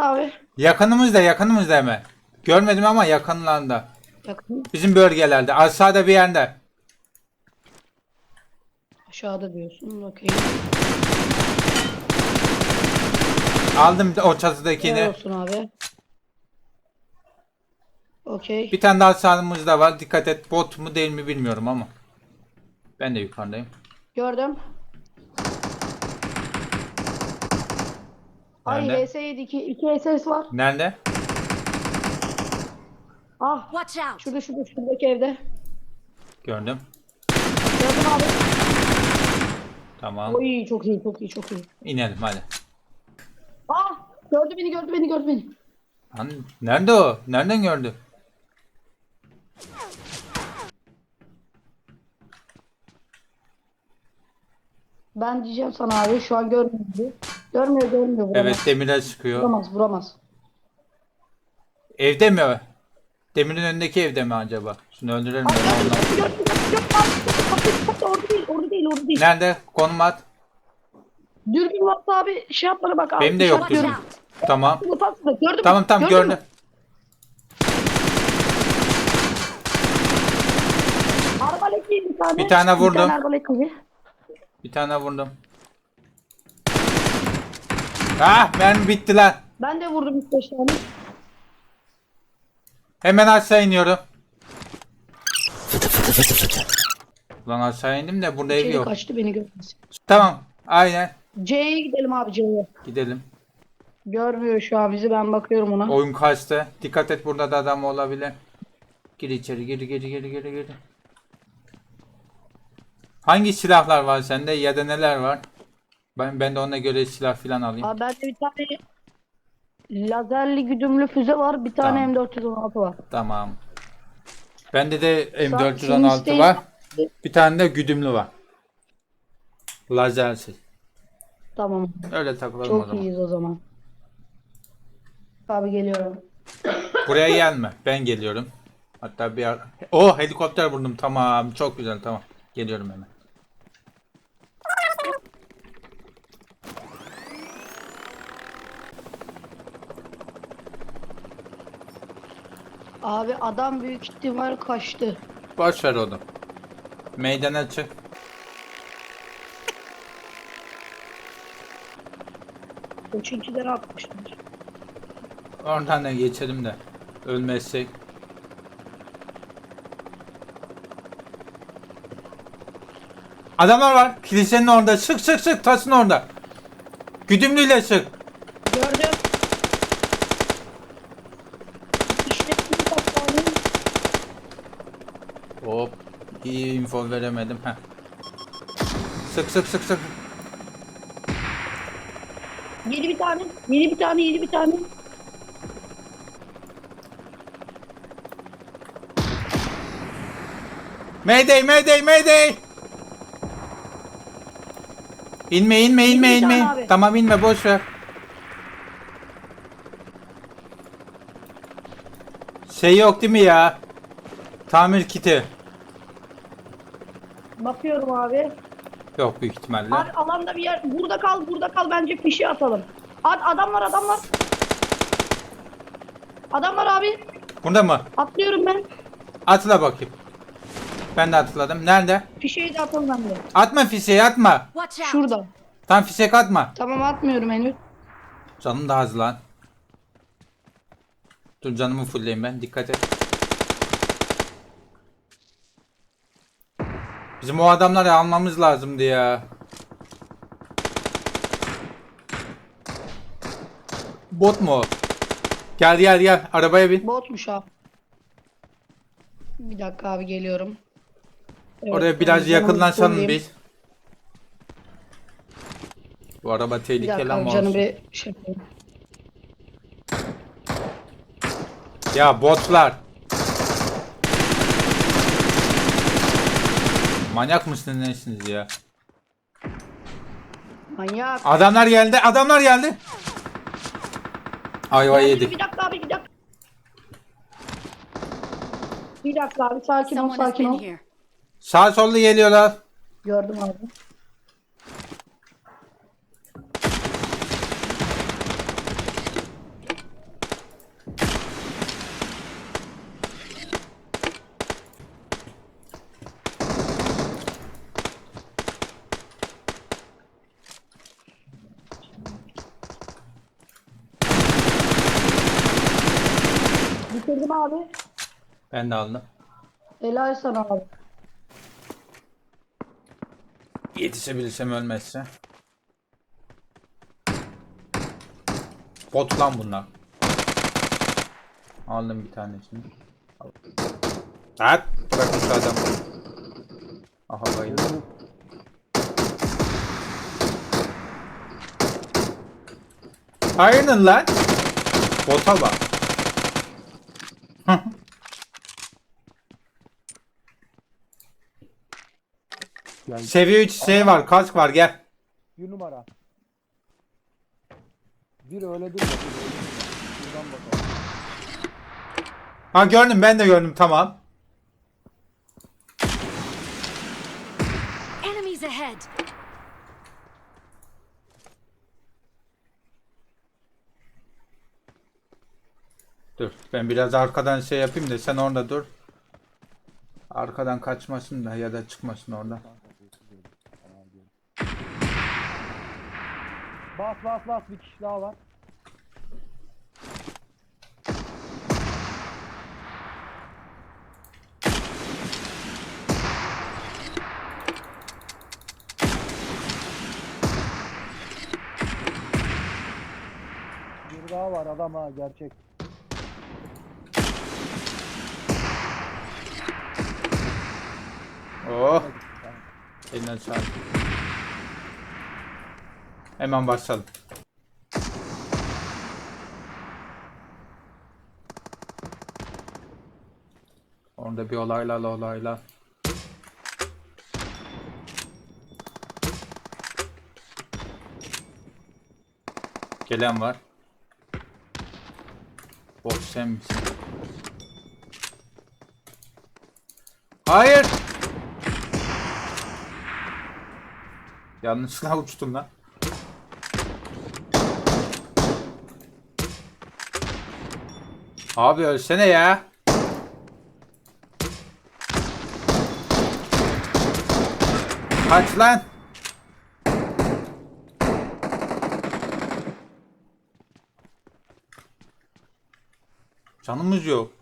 abi. Yakınımızda yakınımızda hemen. Görmedim ama yakınlarında. Yakın. Bizim bölgelerde. Aşağıda bir yerde. Aşağıda diyorsun. Bakayım. Aldım o çatıdakini. olsun abi. Okey. Bir tane daha sağımızda var. Dikkat et. Bot mu değil mi bilmiyorum ama. Ben de yukarıdayım. Gördüm. Ay Nerede? HS7 2 2 SS var. Nerede? Ah Watch out! şurada şurada şuradaki evde. Gördüm. Gördüm abi. Tamam. Oy çok iyi çok iyi çok iyi. İnelim hadi. Ah gördü beni gördü beni gördü beni. Lan nerede o? Nereden gördü? Ben diyeceğim sana abi şu an görmüyor. Görmüyor görmüyor. Vuramaz. Evet demire çıkıyor. Vuramaz vuramaz. Evde mi? Demirin önündeki evde mi acaba? Şunu öldürelim. Gördüm gördüm gördüm. Abi, Orada değil orada değil orada değil. Nerede? Konum at. Dürbün varsa abi şey yap bana bak abi. Benim de yok dürbün. Tamam. Gördüm. Gördün mü? Tamam tamam Gördün mü? gördüm. Arbalet bir tane. Bir tane vurdum. Bir tane arbalet. Bir tane vurdum. Ah mermi bitti lan. Ben de vurdum 3-5 tane. Hemen aşağı iniyorum. Lan aşağı indim de burada ev yok. kaçtı beni görmesin. Tamam. Aynen. C'ye gidelim abi C'ye. Gidelim. Görmüyor şu an bizi ben bakıyorum ona. Oyun kaçtı. Dikkat et burada da adam olabilir. Gir içeri gir gir gir gir gir. Hangi silahlar var sende ya da neler var? Ben ben de ona göre silah filan alayım. Abi bende bir tane lazerli güdümlü füze var. Bir tane Tamam. M416 var. Tamam. Bende de senin M416 isteğin- var. Bir tane de güdümlü var. Lazersiz. Tamam. Öyle takılalım o Çok zaman. iyiyiz o zaman. Abi geliyorum. Buraya gelme. Ben geliyorum. Hatta bir ara... Oh helikopter vurdum. Tamam. Çok güzel. Tamam. Geliyorum hemen. Abi adam büyük ihtimal kaçtı. Boş ver onu. Meydana çık. Üçüncüleri atmışlar. Oradan da geçelim de. Ölmezsek. Adamlar var. Kilisenin orada. Sık sık sık. Tasın orada. Güdümlüyle sık. Gördüm. İşte bir tane. Hop. İyi info veremedim. Heh. Sık sık sık sık. Yedi bir tane. Yedi bir tane. Yedi bir tane. Mayday mayday mayday. İnme inme inme tane inme. abi. Tamam inme boş ver. Şey yok değil mi ya? Tamir kiti. Bakıyorum abi. Yok büyük ihtimalle. Abi alanda bir yer. Burada kal. Burada kal. Bence fişi atalım. Ad, adamlar adamlar. Adamlar abi. Burada mı? Atlıyorum ben. Atla bakayım. Ben de atladım. Nerede? Fişeyi de atalım. Atma fişeği atma. Watch out! Şurada. Tam fişek atma. Tamam atmıyorum henüz. Canım da az lan. Dur canımı fullleyeyim ben. Dikkat et. Bizim o adamları almamız lazımdı ya. Bot mu o? Gel gel gel. Arabaya bin. Botmuş abi. Bir dakika abi geliyorum. Evet, Oraya biraz yakınlaşalım fullleyeyim. biz. Bu araba Bir tehlikeli dakika ama olsun. bir şey yapayım. Ya botlar. Manyak mısınız nesiniz ya? Manyak. Adamlar geldi, adamlar geldi. Ayva Ya, yedik. Bir dakika abi bir dakika. Bir dakika abi sakin ol Someone has sakin been ol. here. Sağ sollu geliyorlar. Gördüm abi. Abi. Ben de aldım. Helal sana abi. Yetişebilirsem ölmezse. Bot lan bunlar. Aldım bir tanesini. At! Bırakın şu adamı. Aha bayıldım. Aynen lan. Bota bak. Seviye 3 şey var, kask var gel. Bir numara. Bir öyle dur bakayım. Şuradan bakalım. Ha gördüm ben de gördüm tamam. Enemies ahead! Dur ben biraz arkadan şey yapayım da sen orada dur. Arkadan kaçmasın da ya da çıkmasın orada. Bas bas bas bir kişi daha var. Bir daha var adam ha gerçek. Oh elinden sağlık. Hemen başlayalım. Orada bir olaylar olaylar. Gelen var. Bot sen misin? Hayır. Yanlışlıkla uçtum lan. Abi ölsene ya. Kaç lan. Canımız yok.